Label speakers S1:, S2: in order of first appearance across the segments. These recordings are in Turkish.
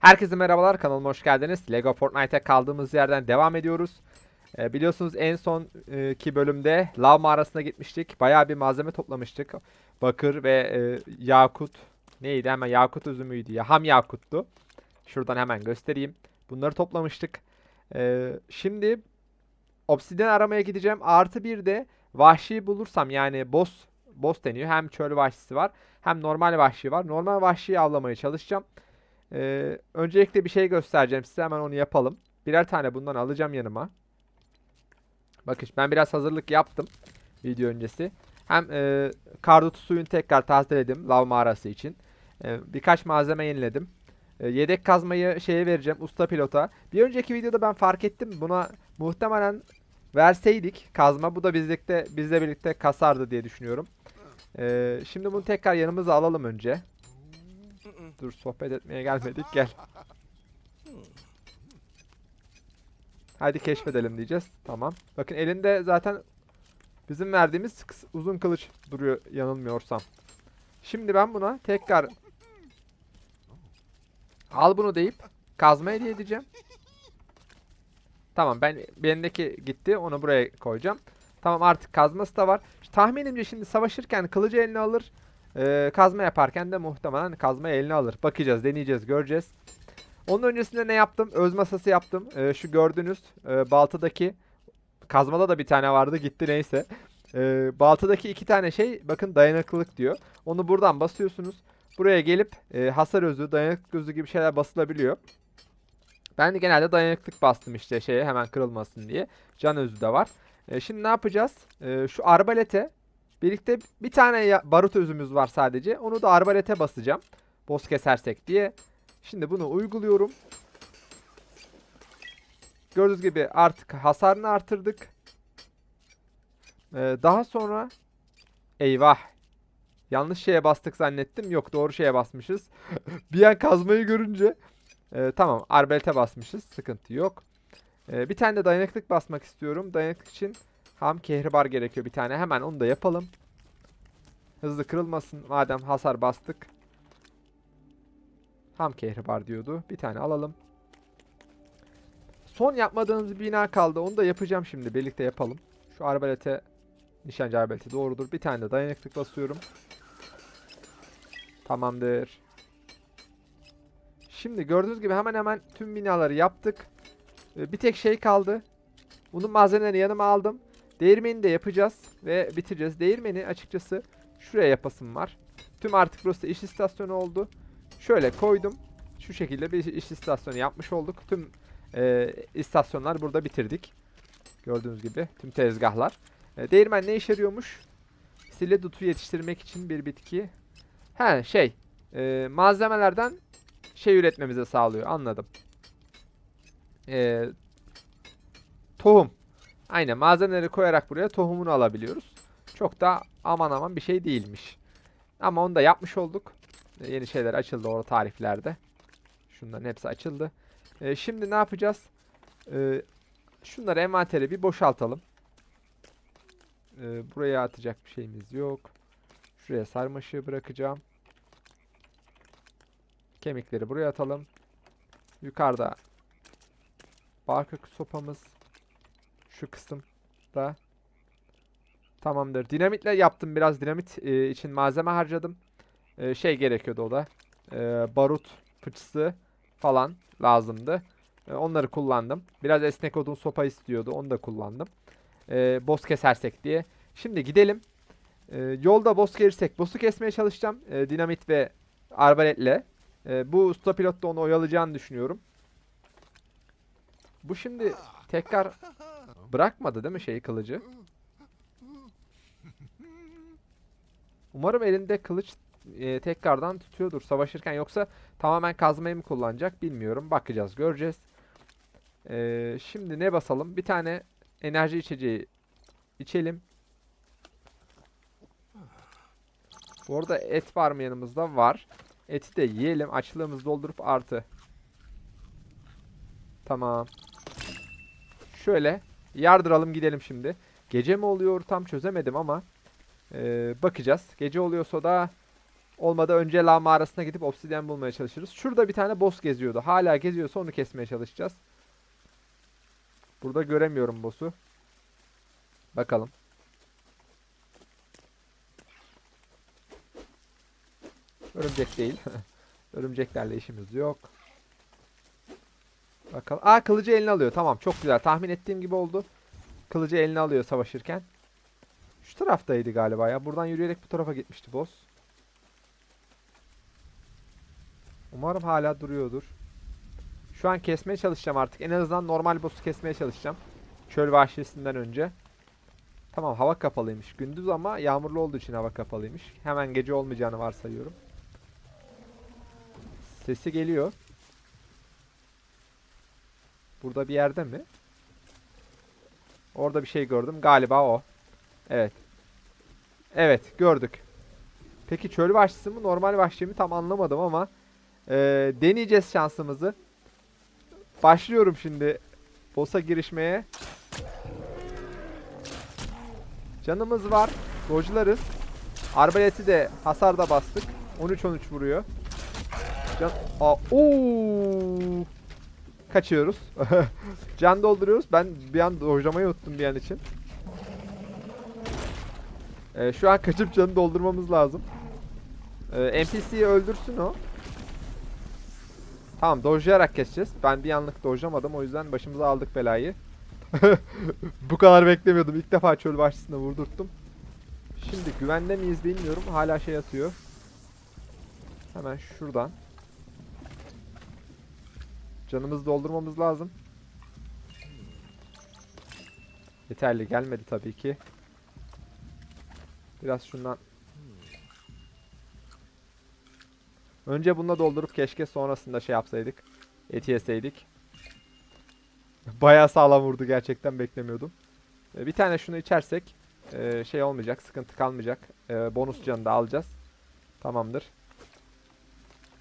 S1: Herkese merhabalar kanalıma hoş geldiniz. Lego Fortnite'e kaldığımız yerden devam ediyoruz. Ee, biliyorsunuz en son e, ki bölümde lav mağarasına gitmiştik. Bayağı bir malzeme toplamıştık. Bakır ve e, yakut. Neydi hemen yakut üzümüydü ya. Ham yakuttu. Şuradan hemen göstereyim. Bunları toplamıştık. Ee, şimdi obsidyen aramaya gideceğim. Artı bir de vahşi bulursam yani boss boss deniyor. Hem çöl vahşisi var hem normal vahşi var. Normal vahşiyi avlamaya çalışacağım. Ee, öncelikle bir şey göstereceğim size. Hemen onu yapalım. Birer tane bundan alacağım yanıma. Bakın ben biraz hazırlık yaptım. Video öncesi. Hem e, kardutu suyunu tekrar tazeledim. Lav mağarası için. E, birkaç malzeme yeniledim. E, yedek kazmayı şeye vereceğim. Usta pilota. Bir önceki videoda ben fark ettim. Buna muhtemelen verseydik kazma. Bu da bizlikte, bizle birlikte kasardı diye düşünüyorum. E, şimdi bunu tekrar yanımıza alalım önce. Dur sohbet etmeye gelmedik gel. Hadi keşfedelim diyeceğiz. Tamam. Bakın elinde zaten bizim verdiğimiz uzun kılıç duruyor yanılmıyorsam. Şimdi ben buna tekrar al bunu deyip kazma hediye edeceğim. Tamam ben benimdeki gitti onu buraya koyacağım. Tamam artık kazması da var. Tahminimce şimdi savaşırken kılıcı eline alır. Ee, kazma yaparken de muhtemelen kazma eline alır. Bakacağız, deneyeceğiz, göreceğiz. Onun öncesinde ne yaptım? Öz masası yaptım. Ee, şu gördüğünüz e, baltadaki kazmada da bir tane vardı gitti neyse. Ee, baltadaki iki tane şey bakın dayanıklılık diyor. Onu buradan basıyorsunuz. Buraya gelip e, hasar özü, dayanıklık özü gibi şeyler basılabiliyor. Ben de genelde dayanıklık bastım işte şeye hemen kırılmasın diye. Can özü de var. E, şimdi ne yapacağız? E, şu arbalete Birlikte bir tane barut özümüz var sadece. Onu da arbalete basacağım. Boss kesersek diye. Şimdi bunu uyguluyorum. Gördüğünüz gibi artık hasarını artırdık. Ee, daha sonra eyvah. Yanlış şeye bastık zannettim. Yok doğru şeye basmışız. bir an kazmayı görünce Ee, tamam arbalete basmışız. Sıkıntı yok. Ee, bir tane de dayanıklık basmak istiyorum. Dayanıklık için Ham kehribar gerekiyor bir tane. Hemen onu da yapalım. Hızlı kırılmasın madem hasar bastık. Ham kehribar diyordu. Bir tane alalım. Son yapmadığımız bina kaldı. Onu da yapacağım şimdi. Birlikte yapalım. Şu arbalete nişancı arbaleti doğrudur. Bir tane de dayanıklık basıyorum. Tamamdır. Şimdi gördüğünüz gibi hemen hemen tüm binaları yaptık. Ee, Bir tek şey kaldı. Bunun malzemelerini yanıma aldım. Değirmeni de yapacağız ve bitireceğiz. Değirmeni açıkçası şuraya yapasım var. Tüm artık burası iş istasyonu oldu. Şöyle koydum. Şu şekilde bir iş istasyonu yapmış olduk. Tüm e, istasyonlar burada bitirdik. Gördüğünüz gibi tüm tezgahlar. E, değirmen ne işe yarıyormuş? Silidutu yetiştirmek için bir bitki. He şey e, malzemelerden şey üretmemize sağlıyor anladım. E, tohum. Aynen malzemeleri koyarak buraya tohumunu alabiliyoruz. Çok da aman aman bir şey değilmiş. Ama onu da yapmış olduk. E, yeni şeyler açıldı orada tariflerde. Şunların hepsi açıldı. E, şimdi ne yapacağız? E, şunları envanteri bir boşaltalım. E, buraya atacak bir şeyimiz yok. Şuraya sarmaşığı bırakacağım. Kemikleri buraya atalım. Yukarıda barkök sopamız şu kısımda. Tamamdır. Dinamitle yaptım biraz dinamit e, için malzeme harcadım. E, şey gerekiyordu o da. E, barut fıçısı falan lazımdı. E, onları kullandım. Biraz esnek odun sopa istiyordu. Onu da kullandım. E, boss kesersek diye. Şimdi gidelim. E, yolda boss gelirsek boss'u kesmeye çalışacağım. E, dinamit ve arbaletle. E, bu usta pilot da onu oyalayacağını düşünüyorum. Bu şimdi tekrar Bırakmadı değil mi şeyi kılıcı? Umarım elinde kılıç e, tekrardan tutuyordur savaşırken yoksa tamamen kazmayı mı kullanacak bilmiyorum. Bakacağız göreceğiz. E, şimdi ne basalım? Bir tane enerji içeceği içelim. Bu arada et var mı yanımızda? Var. Eti de yiyelim. Açlığımızı doldurup artı. Tamam. Şöyle Yardıralım gidelim şimdi. Gece mi oluyor tam çözemedim ama ee, bakacağız. Gece oluyorsa da Olmadı önce lav mağarasına gidip obsidyen bulmaya çalışırız. Şurada bir tane boss geziyordu. Hala geziyorsa onu kesmeye çalışacağız. Burada göremiyorum boss'u. Bakalım. Örümcek değil. Örümceklerle işimiz yok. Bakalım. Aa kılıcı eline alıyor. Tamam çok güzel. Tahmin ettiğim gibi oldu. Kılıcı eline alıyor savaşırken. Şu taraftaydı galiba ya. Buradan yürüyerek bu tarafa gitmişti boss. Umarım hala duruyordur. Şu an kesmeye çalışacağım artık. En azından normal boss'u kesmeye çalışacağım. Çöl vahşisinden önce. Tamam hava kapalıymış. Gündüz ama yağmurlu olduğu için hava kapalıymış. Hemen gece olmayacağını varsayıyorum. Sesi geliyor. Burada bir yerde mi? Orada bir şey gördüm. Galiba o. Evet. Evet gördük. Peki çöl vahşisi mi normal vahşi mi tam anlamadım ama eee, deneyeceğiz şansımızı. Başlıyorum şimdi boss'a girişmeye. Canımız var. Dojlarız. Arbaleti de hasar da bastık. 13-13 vuruyor. Can Aa, oo! Kaçıyoruz. Can dolduruyoruz. Ben bir an dojlamayı unuttum bir an için. Ee, şu an kaçıp canı doldurmamız lazım. Ee, NPC'yi öldürsün o. Tamam dojlayarak keseceğiz. Ben bir anlık dojlamadım o yüzden başımıza aldık belayı. Bu kadar beklemiyordum. İlk defa çöl vahşisine vurdurttum. Şimdi güvende miyiz bilmiyorum. Hala şey atıyor. Hemen şuradan. Canımızı doldurmamız lazım. Yeterli gelmedi tabii ki. Biraz şundan. Önce bununla doldurup keşke sonrasında şey yapsaydık. Eti yeseydik. Bayağı sağlam vurdu gerçekten beklemiyordum. Ee, Bir tane şunu içersek e, şey olmayacak, sıkıntı kalmayacak. Ee, Bonus canı da alacağız. Tamamdır.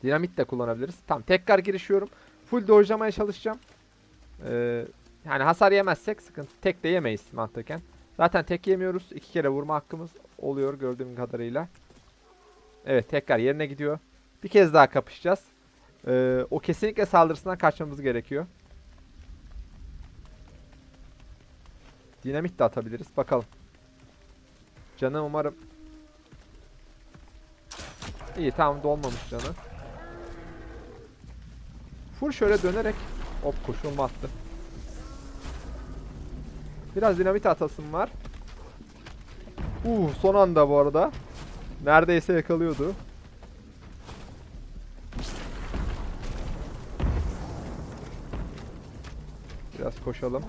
S1: Dinamit de kullanabiliriz. Tamam tekrar girişiyorum. Full dojlamaya çalışacağım. Ee, yani hasar yemezsek sıkıntı. Tek de yemeyiz mantıken. Zaten tek yemiyoruz. İki kere vurma hakkımız oluyor gördüğüm kadarıyla. Evet tekrar yerine gidiyor. Bir kez daha kapışacağız. Ee, o kesinlikle saldırısından kaçmamız gerekiyor. Dinamit de atabiliriz. Bakalım. Canı umarım. İyi tamam dolmamış canı. Full şöyle dönerek hop koşulma attı. Biraz dinamit atasım var. Uh son anda bu arada. Neredeyse yakalıyordu. Biraz koşalım.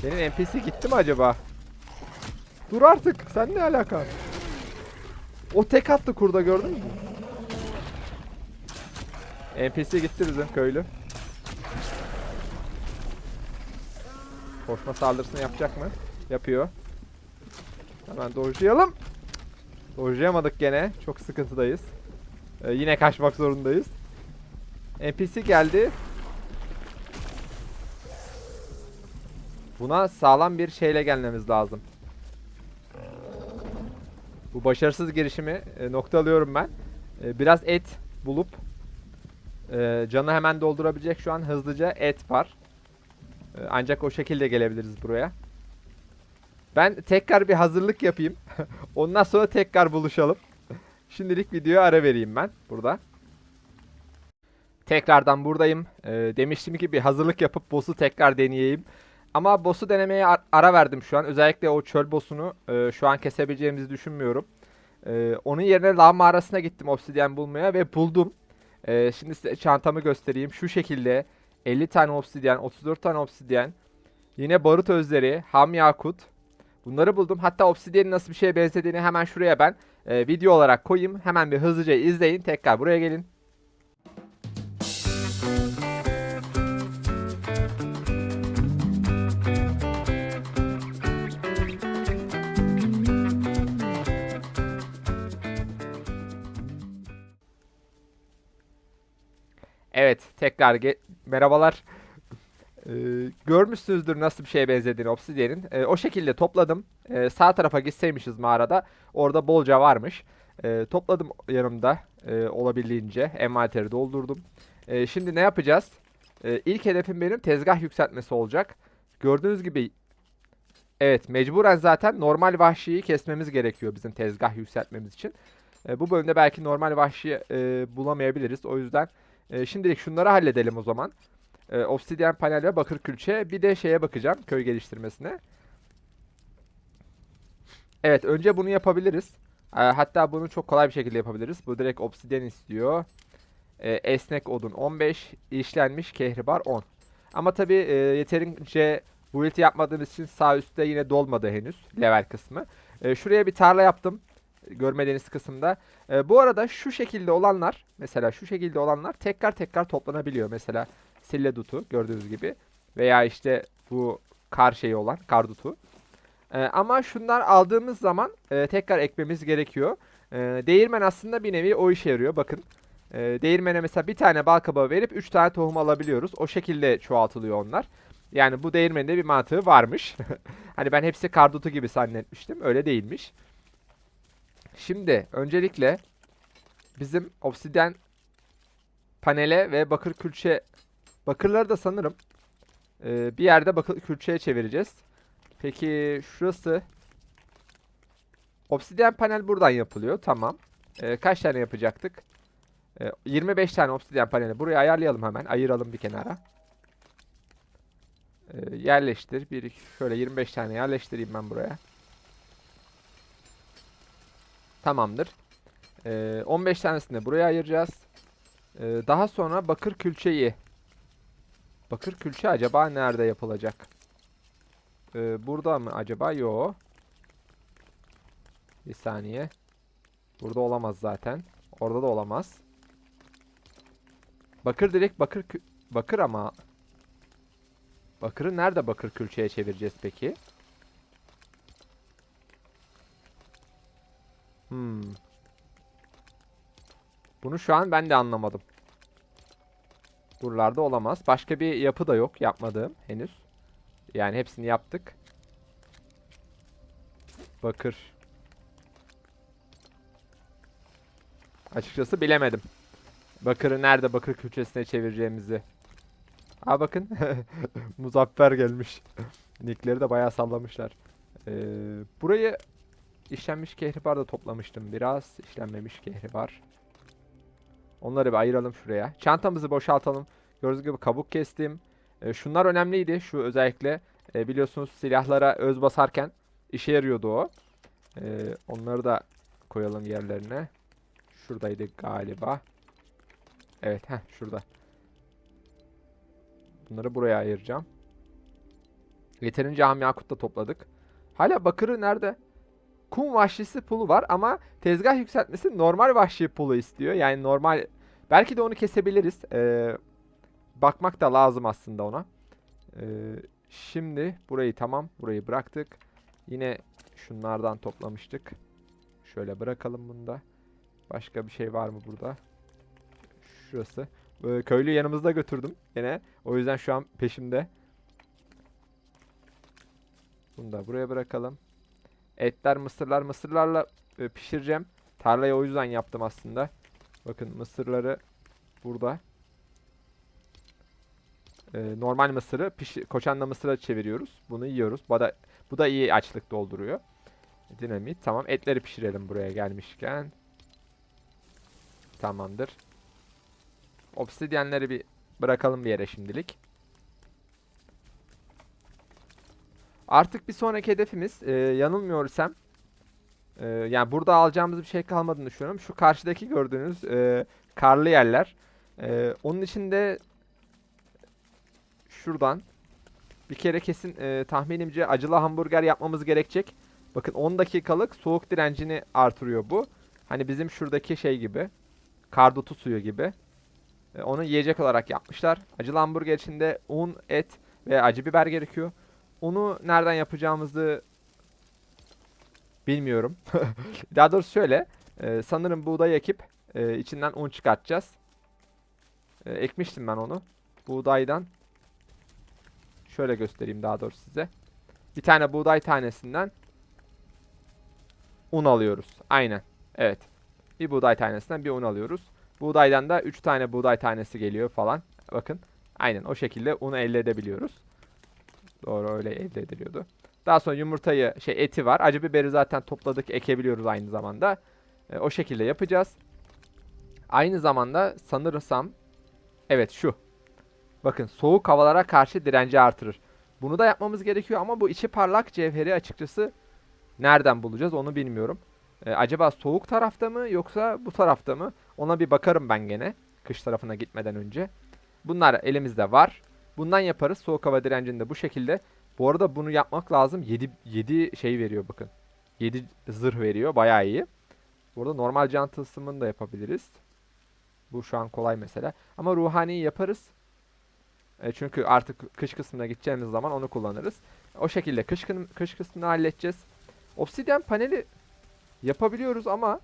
S1: Senin NPC gitti mi acaba? Dur artık. Sen ne alaka? O tek attı kurda gördün mü? NPC gitti köylü. Koşma saldırısını yapacak mı? Yapıyor. Hemen dojlayalım. Dojlayamadık gene. Çok sıkıntıdayız. Ee, yine kaçmak zorundayız. NPC geldi. Buna sağlam bir şeyle gelmemiz lazım. Bu başarısız girişimi e, noktalıyorum ben. E, biraz et bulup e, canı hemen doldurabilecek şu an hızlıca et var. E, ancak o şekilde gelebiliriz buraya. Ben tekrar bir hazırlık yapayım. Ondan sonra tekrar buluşalım. Şimdilik videoya ara vereyim ben burada. Tekrardan buradayım. E, demiştim ki bir hazırlık yapıp boss'u tekrar deneyeyim. Ama boss'u denemeye ar- ara verdim şu an. Özellikle o çöl boss'unu e, şu an kesebileceğimizi düşünmüyorum. E, onun yerine lav mağarasına gittim obsidyen bulmaya ve buldum. E, şimdi size çantamı göstereyim. Şu şekilde 50 tane obsidyen, 34 tane obsidyen, yine barut özleri, ham yakut. Bunları buldum. Hatta obsidyenin nasıl bir şeye benzediğini hemen şuraya ben e, video olarak koyayım. Hemen bir hızlıca izleyin. Tekrar buraya gelin. Evet, tekrar merhabalar. Ee, görmüşsünüzdür nasıl bir şeye benzediğini obsidyenin. Ee, o şekilde topladım. Ee, sağ tarafa gitseymişiz mağarada. Orada bolca varmış. Ee, topladım yanımda e, olabildiğince. Envanteri doldurdum. Ee, şimdi ne yapacağız? Ee, ilk hedefim benim tezgah yükseltmesi olacak. Gördüğünüz gibi evet mecburen zaten normal vahşiyi kesmemiz gerekiyor bizim tezgah yükseltmemiz için. Ee, bu bölümde belki normal vahşi e, bulamayabiliriz. O yüzden e, şimdilik şunları halledelim o zaman. E, obsidyen panel ve bakır külçe. Bir de şeye bakacağım köy geliştirmesine. Evet önce bunu yapabiliriz. E, hatta bunu çok kolay bir şekilde yapabiliriz. Bu direkt obsidyen istiyor. E, esnek odun 15. işlenmiş kehribar 10. Ama tabi e, yeterince build yapmadığımız için sağ üstte yine dolmadı henüz level kısmı. E, şuraya bir tarla yaptım. Görmediğiniz kısımda. E, bu arada şu şekilde olanlar mesela şu şekilde olanlar tekrar tekrar toplanabiliyor. Mesela sille dutu gördüğünüz gibi. Veya işte bu kar şeyi olan kar dutu. Ee, ama şunlar aldığımız zaman e, tekrar ekmemiz gerekiyor. Ee, değirmen aslında bir nevi o işe yarıyor. Bakın. Ee, değirmene mesela bir tane bal kabağı verip 3 tane tohum alabiliyoruz. O şekilde çoğaltılıyor onlar. Yani bu değirmende bir mantığı varmış. hani ben hepsi kardutu gibi zannetmiştim. Öyle değilmiş. Şimdi öncelikle bizim obsidyen panele ve bakır külçe bakırları da sanırım e, bir yerde bakır külçeye çevireceğiz. Peki şurası obsidyen panel buradan yapılıyor. Tamam. E, kaç tane yapacaktık? E, 25 tane obsidyen paneli. Buraya ayarlayalım hemen. Ayıralım bir kenara. E, yerleştir. Bir, şöyle 25 tane yerleştireyim ben buraya. Tamamdır. E, 15 tanesini buraya ayıracağız. E, daha sonra bakır külçeyi. Bakır külçe acaba nerede yapılacak? Ee, burada mı acaba? Yo. Bir saniye. Burada olamaz zaten. Orada da olamaz. Bakır direkt bakır bakır ama Bakırı nerede bakır külçeye çevireceğiz peki? Hmm. Bunu şu an ben de anlamadım. Buralarda olamaz. Başka bir yapı da yok yapmadığım henüz. Yani hepsini yaptık. Bakır. Açıkçası bilemedim. Bakırı nerede bakır külçesine çevireceğimizi. Aa bakın. Muzaffer gelmiş. Nickleri de bayağı sallamışlar. Ee, burayı işlenmiş kehribar da toplamıştım biraz. işlenmemiş kehribar. Onları bir ayıralım şuraya. Çantamızı boşaltalım. Gördüğünüz gibi kabuk kestim. Ee, şunlar önemliydi. Şu özellikle e, biliyorsunuz silahlara öz basarken işe yarıyordu o. Ee, onları da koyalım yerlerine. Şuradaydı galiba. Evet, heh, şurada. Bunları buraya ayıracağım. Yeterince ham yakut da topladık. Hala bakırı nerede? Kum vahşisi pulu var ama tezgah yükseltmesi normal vahşi pulu istiyor. Yani normal belki de onu kesebiliriz. Ee, bakmak da lazım aslında ona. Ee, şimdi burayı tamam. Burayı bıraktık. Yine şunlardan toplamıştık. Şöyle bırakalım bunu da. Başka bir şey var mı burada? Şurası. Ee, köylü yanımızda götürdüm yine. O yüzden şu an peşimde. Bunu da buraya bırakalım. Etler, mısırlar. Mısırlarla e, pişireceğim. Tarlayı o yüzden yaptım aslında. Bakın mısırları burada. Ee, normal mısırı pişi koçanla mısıra çeviriyoruz. Bunu yiyoruz. Bu da, bu da iyi açlık dolduruyor. Dinamit. Tamam. Etleri pişirelim buraya gelmişken. Tamamdır. Obsidyenleri bir bırakalım bir yere şimdilik. Artık bir sonraki hedefimiz e, yanılmıyorsam e, yani burada alacağımız bir şey kalmadığını düşünüyorum. Şu karşıdaki gördüğünüz e, karlı yerler. E, onun içinde şuradan bir kere kesin e, tahminimce acılı hamburger yapmamız gerekecek. Bakın 10 dakikalık soğuk direncini artırıyor bu. Hani bizim şuradaki şey gibi. Kardutu suyu gibi. E, onu yiyecek olarak yapmışlar. Acılı hamburger içinde un, et ve acı biber gerekiyor. Onu nereden yapacağımızı bilmiyorum. Daha doğrusu şöyle. E, sanırım buğday ekip e, içinden un çıkartacağız. E, ekmiştim ben onu. Buğdaydan Şöyle göstereyim daha doğrusu size. Bir tane buğday tanesinden un alıyoruz. Aynen. Evet. Bir buğday tanesinden bir un alıyoruz. Buğdaydan da 3 tane buğday tanesi geliyor falan. Bakın. Aynen o şekilde unu elde edebiliyoruz. Doğru öyle elde ediliyordu. Daha sonra yumurtayı şey eti var. Acı biberi zaten topladık ekebiliyoruz aynı zamanda. E, o şekilde yapacağız. Aynı zamanda sanırsam evet şu. Bakın soğuk havalara karşı direnci artırır. Bunu da yapmamız gerekiyor ama bu içi parlak cevheri açıkçası nereden bulacağız onu bilmiyorum. E, acaba soğuk tarafta mı yoksa bu tarafta mı? Ona bir bakarım ben gene. Kış tarafına gitmeden önce. Bunlar elimizde var. Bundan yaparız. Soğuk hava direncini de bu şekilde. Bu arada bunu yapmak lazım. 7, 7 şey veriyor bakın. 7 zırh veriyor. Bayağı iyi. Burada normal can tılsımını da yapabiliriz. Bu şu an kolay mesela. Ama ruhaniyi yaparız. E, çünkü artık kış kısmına gideceğimiz zaman onu kullanırız. O şekilde kış, kı- kış kısmını halledeceğiz. Obsidyen paneli yapabiliyoruz ama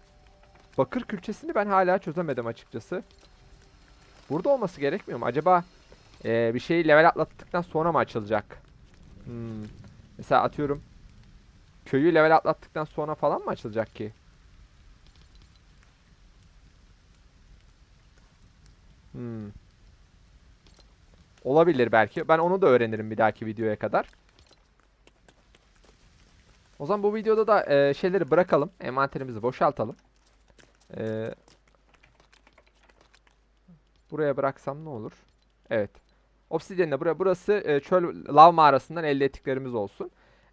S1: bakır külçesini ben hala çözemedim açıkçası. Burada olması gerekmiyor mu? Acaba e, bir şeyi level atlattıktan sonra mı açılacak? Hmm. Mesela atıyorum köyü level atlattıktan sonra falan mı açılacak ki? Hmm. Olabilir belki. Ben onu da öğrenirim bir dahaki videoya kadar. O zaman bu videoda da e, şeyleri bırakalım. Envanterimizi boşaltalım. E, buraya bıraksam ne olur? Evet. Obsidian'la buraya burası e, çöl lav mağarasından elde ettiklerimiz olsun.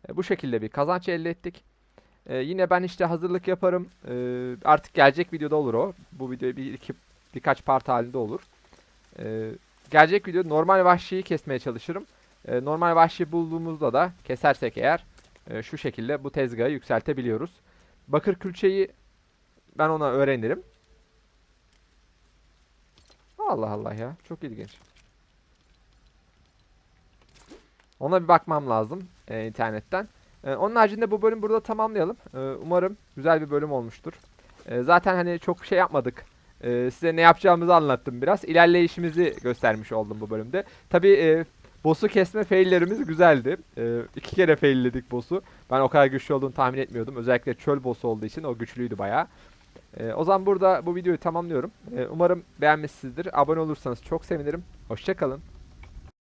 S1: E, bu şekilde bir kazanç elde ettik. E, yine ben işte hazırlık yaparım. E, artık gelecek videoda olur o. Bu video bir iki birkaç part halinde olur. E, gelecek video normal vahşiyi kesmeye çalışırım. E, normal vahşi bulduğumuzda da kesersek eğer e, şu şekilde bu tezgahı yükseltebiliyoruz. Bakır külçeyi ben ona öğrenirim. Allah Allah ya. Çok ilginç. Ona bir bakmam lazım e, internetten. E, onun haricinde bu bölüm burada tamamlayalım. E, umarım güzel bir bölüm olmuştur. E, zaten hani çok şey yapmadık. E, size ne yapacağımızı anlattım biraz. İlerleyişimizi göstermiş oldum bu bölümde. Tabi e, boss'u kesme faillerimiz güzeldi. E, iki kere failledik boss'u. Ben o kadar güçlü olduğunu tahmin etmiyordum. Özellikle çöl boss'u olduğu için o güçlüydü bayağı. E, o zaman burada bu videoyu tamamlıyorum. E, umarım beğenmişsinizdir. Abone olursanız çok sevinirim. Hoşçakalın.